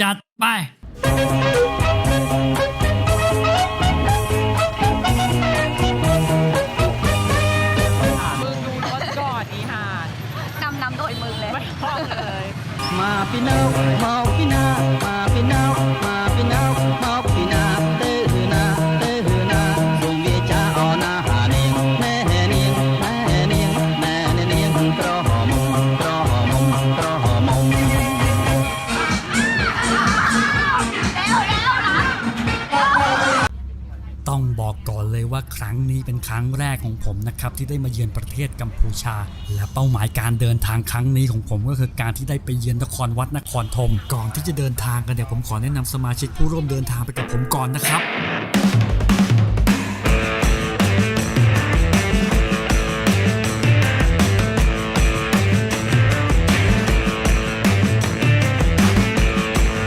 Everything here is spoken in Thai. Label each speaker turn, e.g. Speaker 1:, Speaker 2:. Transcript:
Speaker 1: จัดไป
Speaker 2: มึงดูรถก่อนอีห่านำ
Speaker 3: นำโดยมึงเลย
Speaker 2: ไม่ห้องเลย
Speaker 4: มาพี่น้องมาพี่นา ต้อง
Speaker 1: บอกก่อนเลยว่าครั้งนี้เป็นครั้งแรกของผมนะครับที่ได้มาเยือนประเทศกัมพูชา และเป้าหมายการเดินทางครั้งนี้ของผมก็คือการที่ได้ไปเยือนนครวัดนครธมก่อนที่จะเดินทางกันเดี๋ยวผมขอแนะนำสมาชิกผู้ร่วมเดินทางไปกับผมก่อนนะครับ